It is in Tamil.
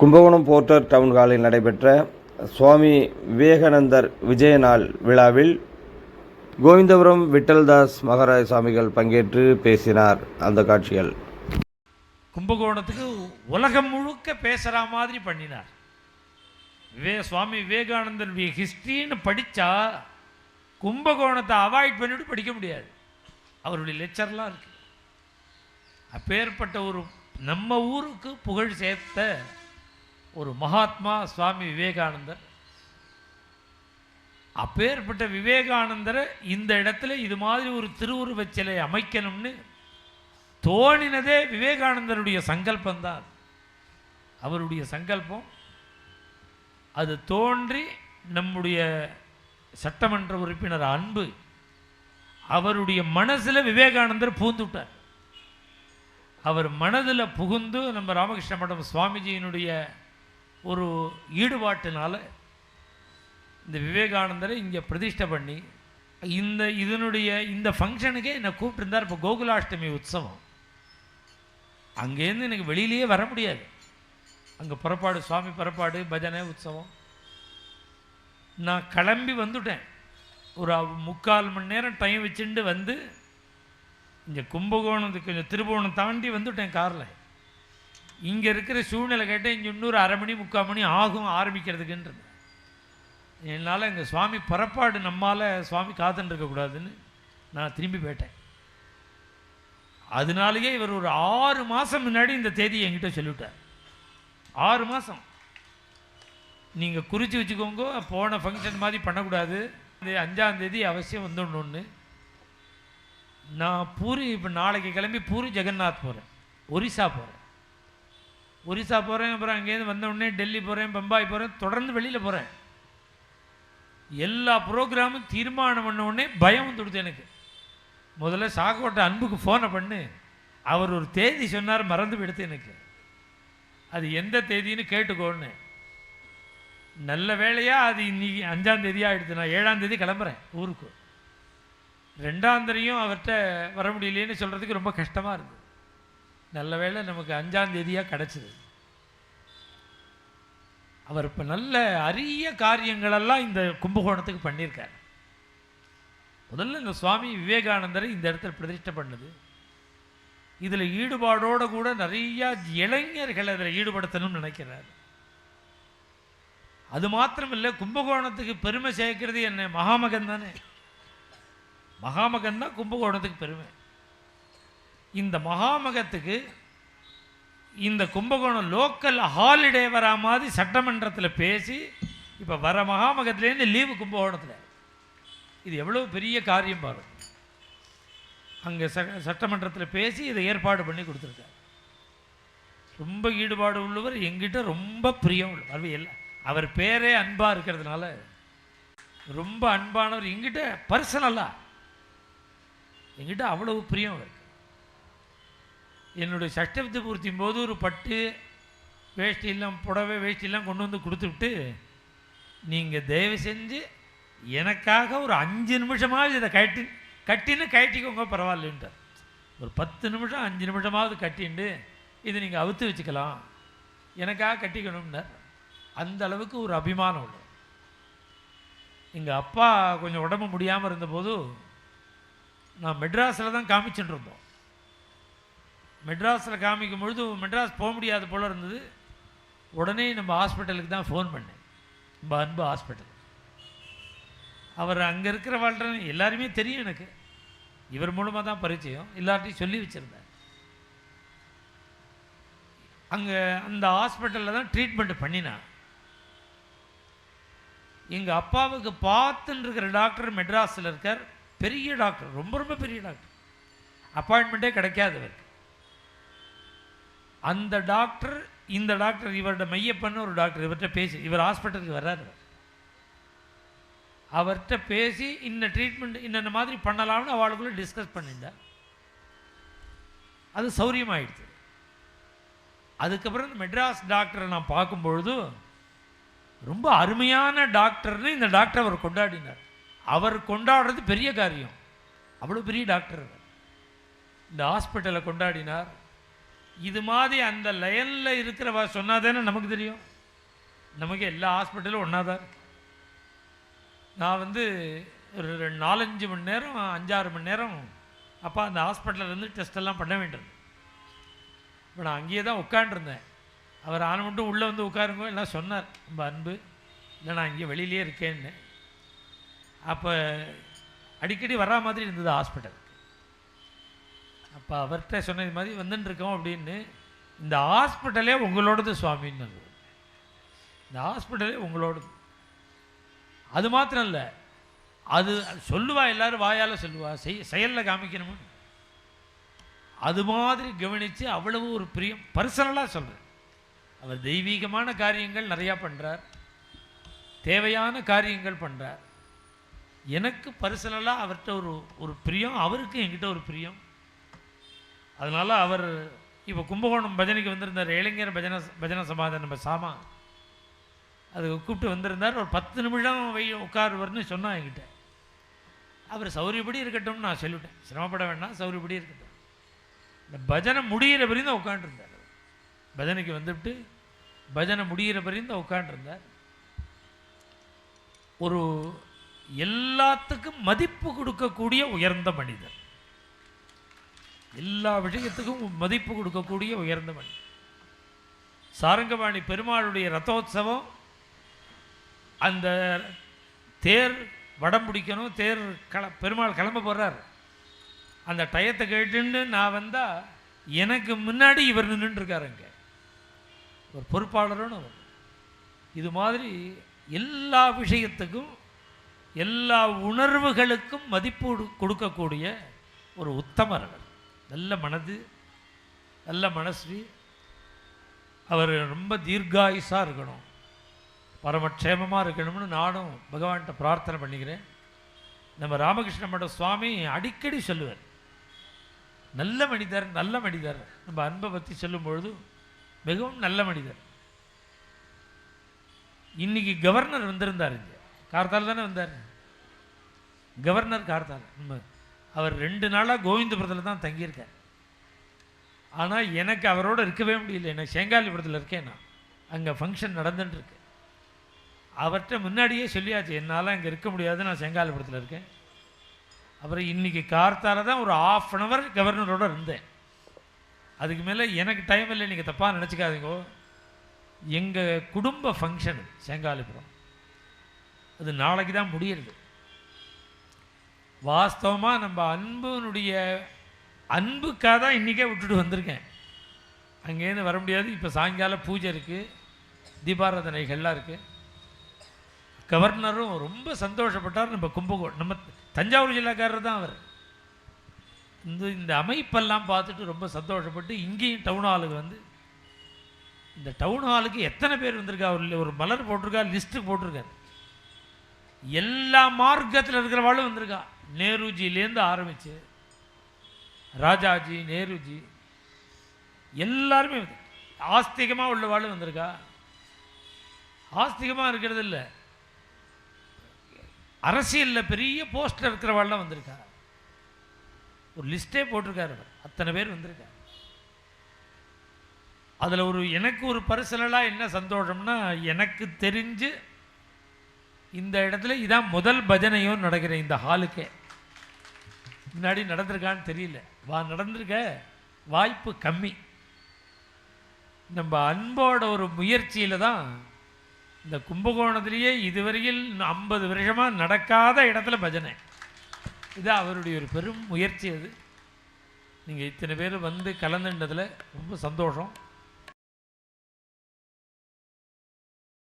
கும்பகோணம் போர்ட்டர் டவுன் ஹாலில் நடைபெற்ற சுவாமி விவேகானந்தர் விஜய நாள் விழாவில் கோவிந்தபுரம் விட்டல்தாஸ் மகாராஜ சுவாமிகள் பங்கேற்று பேசினார். அந்த காட்சிகள். கும்பகோணத்துக்கு உலகம் முழுக்க பேசுகிற மாதிரி பண்ணினார். விவே சுவாமி விவேகானந்தனுடைய ஹிஸ்ட்ரின்னு படித்தா கும்பகோணத்தை அவாய்ட் பண்ணிட்டு படிக்க முடியாது. அவருடைய லெக்சர்லாம் இருக்கு. அப்பேற்பட்ட ஒரு நம்ம ஊருக்கு புகழ் சேர்த்த ஒரு மகாத்மா சுவாமி விவேகானந்தர். அப்பேற்பட்ட விவேகானந்தரை இந்த இடத்துல இது மாதிரி ஒரு திருவுருவச் சிலை அமைக்கணும்னு தோணினதே விவேகானந்தருடைய சங்கல்பந்தான் அவருடைய சங்கல்பம் அது தோன்றி நம்முடைய சட்டமன்ற உறுப்பினர் அன்பு அவருடைய மனசில் விவேகானந்தர் பூந்துட்டார். அவர் மனதில் புகுந்து நம்ம ராமகிருஷ்ண மடம் சுவாமிஜியினுடைய ஒரு ஈடுபாட்டினால் இந்த விவேகானந்தரை இங்கே பிரதிஷ்டை பண்ணி இந்த இதனுடைய இந்த ஃபங்க்ஷனுக்கே என்னை கூப்பிட்டுருந்தார் இப்போ கோகுலாஷ்டமி உற்சவம். அங்கேருந்து எனக்கு வெளியிலேயே வர முடியாது. அங்கே புறப்பாடு சுவாமி புறப்பாடு பஜனை உற்சவம். நான் கிளம்பி வந்துட்டேன். ஒரு முக்கால் மணி நேரம் டைம் வச்சுட்டு வந்து இங்கே கும்பகோணத்துக்கு கொஞ்சம் திருபுவனம் தாண்டி வந்துட்டேன் காரில். இங்கே இருக்கிற சூழ்நிலை கேட்டால் இங்கே இன்னொரு அரை மணி முக்கால் மணி ஆகும் ஆரம்பிக்கிறதுக்குன்றது. என்னால் எங்கள் சுவாமி புறப்பாடு நம்மால் சுவாமி காத்துன்னு இருக்கக்கூடாதுன்னு நான் திரும்பி போயிட்டேன். அதனாலேயே இவர் ஒரு ஆறு மாதம் முன்னாடி இந்த தேதியை என்கிட்ட சொல்லிவிட்டார். ஆறு மாதம் நீங்கள் குறித்து வச்சுக்கோங்க போன ஃபங்க்ஷன் மாதிரி பண்ணக்கூடாது. இந்த அஞ்சாந்தேதி அவசியம் வந்துடணுன்னு நான் பூரி இப்போ நாளைக்கு கிளம்பி பூரி ஜெகநாத் போகிறேன் ஒரிசா போகிறேன் ஒரிசா போகிறேன் அப்புறம் அங்கேருந்து வந்த உடனே டெல்லி போகிறேன் பம்பாய் போகிறேன் தொடர்ந்து வெளியில் போகிறேன் எல்லா ப்ரோக்ராமும் தீர்மானம் பண்ண உடனே பயம் வந்துடுது எனக்கு. முதல்ல சாக்கோட்டை அன்புக்கு ஃபோனை பண்ணு. அவர் ஒரு தேதி சொன்னார் மறந்து விடுத்து எனக்கு. அது எந்த தேதின்னு கேட்டுக்கோன்னு. நல்ல வேலையாக அது இன்னைக்கு அஞ்சாம் தேதியாக ஆயிடுது. நான் ஏழாம் தேதி கிளம்புறேன் ஊருக்கு. ரெண்டாம் தேதியும் அவர்கிட்ட வர முடியலையேன்னு சொல்கிறதுக்கு ரொம்ப கஷ்டமாக இருந்தது. நல்ல வேளை நமக்கு அஞ்சாம் தேதியாக கிடச்சிது. அவர் இப்போ நல்ல அரிய காரியங்களெல்லாம் இந்த கும்பகோணத்துக்கு பண்ணியிருக்கார். முதல்ல இந்த சுவாமி விவேகானந்தரை இந்த இடத்துல பிரதிஷ்டை பண்ணுது. இதில் ஈடுபாடோடு கூட நிறையா இளைஞர்களை அதில் ஈடுபடுத்தணும்னு நினைக்கிறார். அது மாத்திரம் இல்லை கும்பகோணத்துக்கு பெருமை சேர்க்கிறது என்ன? மகாமகன் தானே. மகாமகன் தான் கும்பகோணத்துக்கு பெருமை. இந்த மகாமகத்துக்கு இந்த கும்பகோணம் லோக்கல் ஹாலிடே வரா மாதிரி சட்டமன்றத்தில் பேசி இப்போ வர மகாமகத்துலேருந்து லீவு கும்பகோணத்தில். இது எவ்வளோ பெரிய காரியம் பாரு. அங்கே ச சட்டமன்றத்தில் பேசி இதை ஏற்பாடு பண்ணி கொடுத்துருக்காரு. ரொம்ப ஈடுபாடு உள்ளவர் எங்கிட்ட ரொம்ப பிரியம் உள்ளவர். இல்லை அவர் பேரே அன்பாக இருக்கிறதுனால ரொம்ப அன்பானவர். எங்கிட்ட பர்சனலாக எங்கிட்ட அவ்வளவு பிரியம் அவர். என்னுடைய சஷ்டபதி பூர்த்தியும் போது ஒரு பட்டு வேஷ்டியெல்லாம் புடவை வேஷ்டியெல்லாம் கொண்டு வந்து கொடுத்துவிட்டு நீங்கள் தயவு செஞ்சு எனக்காக ஒரு அஞ்சு நிமிஷமாவது இதை கட்டி கட்டின்னு கட்டிக்கோங்க பரவாயில்லன்ட்டார் ஒரு பத்து நிமிஷம் அஞ்சு நிமிஷமாவது கட்டிண்டு இதை நீங்கள் அவுத்து வச்சுக்கலாம். எனக்காக கட்டிக்கணும்னார். அந்த அளவுக்கு ஒரு அபிமானம் உள்ள எங்கள் அப்பா கொஞ்சம் உடம்பு முடியாமல் இருந்தபோது நான் மெட்ராஸில் தான் காமிச்சுட்டு இருந்தோம். மெட்ராஸில் காமிக்கும் பொழுது மெட்ராஸ் போக முடியாது போல் இருந்தது. உடனே நம்ம ஹாஸ்பிட்டலுக்கு தான் ஃபோன் பண்ணேன். நம்ம அன்பு ஹாஸ்பிட்டல். அவர் அங்கே இருக்கிற வாழ்ற எல்லாருமே தெரியும் எனக்கு. இவர் மூலமாக தான் பரிச்சயம். எல்லார்ட்டையும் சொல்லி வச்சுருந்தார் அங்கே அந்த ஹாஸ்பிட்டலில் தான் ட்ரீட்மெண்ட் பண்ணினான். எங்கள் அப்பாவுக்கு பார்த்துன்னு இருக்கிற டாக்டர் மெட்ராஸில் இருக்கார். பெரிய டாக்டர் ரொம்ப ரொம்ப பெரிய டாக்டர் அப்பாயின்மெண்ட்டே கிடைக்காது அவருக்கு. அந்த டாக்டர் இந்த டாக்டர் இவரோட மையப்பன்னு ஒரு டாக்டர் இவர்கிட்ட பேசி இவர் ஹாஸ்பிட்டலுக்கு வர்றாரு. அவர்கிட்ட பேசி இந்த ட்ரீட்மெண்ட் இன்னென்ன மாதிரி பண்ணலாம்னு அவளுக்குள்ளே டிஸ்கஸ் பண்ணியிருந்தார். அது சௌரியமாயிடுச்சு. அதுக்கப்புறம் இந்த மெட்ராஸ் டாக்டரை நான் பார்க்கும்பொழுது ரொம்ப அருமையான டாக்டர்னு இந்த டாக்டர் அவர் கொண்டாடினார். அவர் கொண்டாடுறது பெரிய காரியம். அவ்வளோ பெரிய டாக்டர் இந்த ஹாஸ்பிட்டலை கொண்டாடினார். இது மாதிரி அந்த லயனில் சொன்னால் தானே நமக்கு தெரியும்? நமக்கு எல்லா ஹாஸ்பிட்டலும் ஒன்றா தான் நான் வந்து ஒரு ரெண்டு நாலஞ்சு மணி நேரம் அஞ்சாறு மணி நேரம் அப்பா அந்த ஹாஸ்பிட்டலில் இருந்து பண்ண வேண்டியது. இப்போ நான் அங்கேயே தான் உட்காண்டிருந்தேன் அவர் ஆன மட்டும் உள்ளே வந்து உட்காருங்க எல்லாம் சொன்னார். ரொம்ப அன்பு. இல்லை நான் இங்கே வெளியிலே இருக்கேன்னு. அப்போ அடிக்கடி வரா மாதிரி இருந்தது ஹாஸ்பிட்டல் அப்போ அவர்கிட்ட சொன்னது மாதிரி வந்துட்டுருக்கோம் அப்படின்னு இந்த ஹாஸ்பிட்டலே உங்களோடது சுவாமின்னு இந்த ஹாஸ்பிட்டலே உங்களோடது. அது மாத்திரம் இல்லை அது சொல்லுவா எல்லாரும் வாயால் சொல்லுவா செய் செயலில் காமிக்கணும்னு. அது மாதிரி கவனித்து அவ்வளவு ஒரு பிரியம் பர்சனலாக சொல்கிறேன் அவர் தெய்வீகமான காரியங்கள் நிறையா பண்ணுறார் தேவையான காரியங்கள் பண்ணுறார் எனக்கு பர்சனலாக அவர்கிட்ட ஒரு ஒரு பிரியம் அவருக்கு என்கிட்ட ஒரு பிரியம். அதனால் அவர் இப்போ கும்பகோணம் பஜனைக்கு வந்திருந்தார். இளைஞர் பஜனை பஜனை சமாதான நம்ம சாமா. அது கூப்பிட்டு வந்திருந்தார். ஒரு பத்து நிமிஷம் வை உட்காருவர்னு சொன்னால் என்கிட்ட. அவர் சௌரியப்படி இருக்கட்டும்னு நான் சொல்லிவிட்டேன் சிரமப்பட வேண்டாம் சௌரியப்படி இருக்கட்டும். இந்த பஜனை முடிகிற வரையும் தான் உட்காண்டிருந்தார் பஜனைக்கு வந்துவிட்டு பஜனை முடிகிற வரையும் தான் உட்காண்டிருந்தார் ஒரு எல்லாத்துக்கும் மதிப்பு கொடுக்கக்கூடிய உயர்ந்த மனிதர். எல்லா விஷயத்துக்கும் மதிப்பு கொடுக்கக்கூடிய உயர்ந்த சாரங்கபாணி பெருமாளுடைய ரத்தோத்சவம் அந்த தேர் வடம் பிடிக்கணும் தேர் கள பெருமாள் கிளம்ப போகிறார் அந்த டயத்தை கேட்டுன்னு நான் வந்தால் எனக்கு முன்னாடி இவர் நின்றுட்டுருக்காரு ஒரு பொறுப்பாளரும் அவர். இது மாதிரி எல்லா விஷயத்துக்கும் எல்லா உணர்வுகளுக்கும் மதிப்பு கொடு- கொடுக்கக்கூடிய ஒரு உத்தமர் அவர். நல்ல மனது நல்ல மனசு அவர் ரொம்ப தீர்காயுசாக இருக்கணும். பரமக்ஷேமமாக இருக்கணும்னு நானும் பகவான்கிட்ட பிரார்த்தனை பண்ணிக்கிறேன். நம்ம ராமகிருஷ்ண மட சுவாமி அடிக்கடி சொல்லுவார். நல்ல மனிதர் நல்ல மனிதர். நம்ம அன்பை பற்றி சொல்லும் பொழுது மிகவும் நல்ல மனிதர். இன்னைக்கு கவர்னர் வந்திருந்தார் இங்கே. கார்த்தால் தானே வந்தார்? கவர்னர் கார்த்தால். நம்ம அவர் ரெண்டு நாளாக கோவிந்தபுரத்தில் தான் தங்கியிருக்கார். ஆனால் எனக்கு அவரோட இருக்கவே முடியல. எனக்கு சேங்காலிபுரத்தில் இருக்கேன் நான். அங்கே ஃபங்க்ஷன் நடந்துட்டுருக்கு. அவர்கிட்ட முன்னாடியே சொல்லியாச்சு என்னால் அங்கே இருக்க முடியாது நான் செங்காலபுரத்தில் இருக்கேன். அப்புறம் இன்னைக்கு கார்த்தால தான் ஒரு ஆஃப் அன் ஹவர் கவர்னரோடு இருந்தேன். அதுக்கு மேலே எனக்கு டைம் இல்லை நீங்கள் தப்பாக நினச்சிக்காதீங்கோ. எங்கள் குடும்ப ஃபங்க்ஷன் செங்காலிபுரம். அது நாளைக்கு தான் முடியிறது. வாஸ்தவமாக நம்ம அன்புனுடைய அன்புக்காக தான் இன்றைக்கே விட்டுட்டு வந்திருக்கேன். அங்கேருந்து வர முடியாது. இப்போ சாயங்காலம் பூஜை இருக்குது தீபாராதனைகள்லாம் இருக்குது கவர்னரும் ரொம்ப சந்தோஷப்பட்டார். நம்ம கும்பகோணம் நம்ம தஞ்சாவூர் ஜில்லாக்காரர் தான் அவர். இந்த இந்த அமைப்பெல்லாம் பார்த்துட்டு ரொம்ப சந்தோஷப்பட்டு இங்கேயும் டவுன் ஹாலுக்கு வந்து இந்த டவுன் ஹாலுக்கு எத்தனை பேர் வந்திருக்கா? ஒரு ஒரு மலர் போட்டிருக்கா? லிஸ்ட்டு போட்டிருக்காரு. எல்லா மார்க்கத்தில் இருக்கிறவாளும் வந்திருக்கா. நேருஜிலேருந்து ஆரம்பிச்சு ராஜாஜி நேருஜி எல்லாருமே ஆஸ்திகமாக உள்ளவாள் வந்திருக்கா? ஆஸ்திகமாக இருக்கிறது இல்லை. அரசியலில் பெரிய போஸ்டர் இருக்கிறவாள்லாம் வந்திருக்கா? ஒரு லிஸ்ட்டே போட்டிருக்காரு அவர். அத்தனை பேர் வந்திருக்காரு அதில் ஒரு எனக்கு ஒரு பர்சனலாக என்ன சந்தோஷம்னா எனக்கு தெரிஞ்சு இந்த இடத்துல இதான் முதல் பஜனையும் நடக்கிற இந்த ஹாலுக்கே. முன்னாடி நடந்திருக்கான்னு தெரியல. வா நடந்திருக்க வாய்ப்பு கம்மி. நம்ம அன்போட ஒரு முயற்சியில் தான் இந்த கும்பகோணத்திலேயே இதுவரையில் ஐம்பது வருஷமாக நடக்காத இடத்துல பஜனை. இது அவருடைய ஒரு பெரும் முயற்சி அது. நீங்கள் இத்தனை பேர் வந்து கலந்துன்றதில் ரொம்ப சந்தோஷம்.